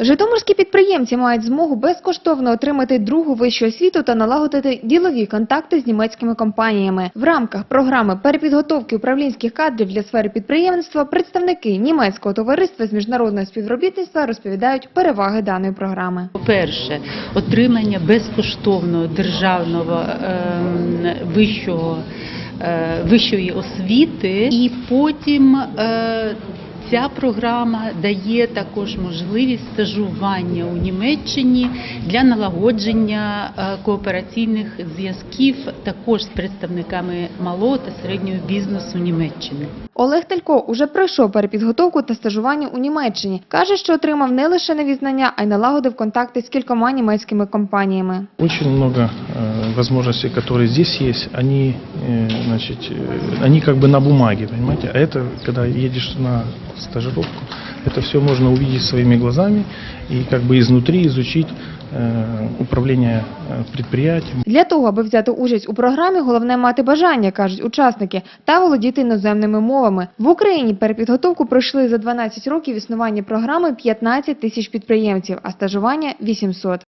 Житомирські підприємці мають змогу безкоштовно отримати другу вищу освіту та налагодити ділові контакти з німецькими компаніями. В рамках програми перепідготовки управлінських кадрів для сфери підприємництва представники німецького товариства з міжнародного співробітництва розповідають переваги даної програми. По-перше, отримання безкоштовного державного ем, вищого, е, вищої освіти, і потім е, ця програма дає також можливість стажування у Німеччині для налагодження е, коопераційних зв'язків також з представниками малого та середнього бізнесу Німеччини. Олег Талько уже пройшов перепідготовку та стажування у Німеччині. Каже, що отримав не лише нові знання, а й налагодив контакти з кількома німецькими компаніями. Очень много э, возможностей, которые здесь есть, они, э, значит, э, они как бы на бумаге, понимаете? А это, когда едешь на стажировку, это все можно увидеть своими глазами и как бы изнутри изучить э, управление э, предприятием. Для того, аби взяти участь у програмі, головне мати бажання, кажуть учасники, та володіти іноземними мовами. В Україні перепідготовку пройшли за 12 років існування програми 15 тисяч підприємців, а стажування – 800.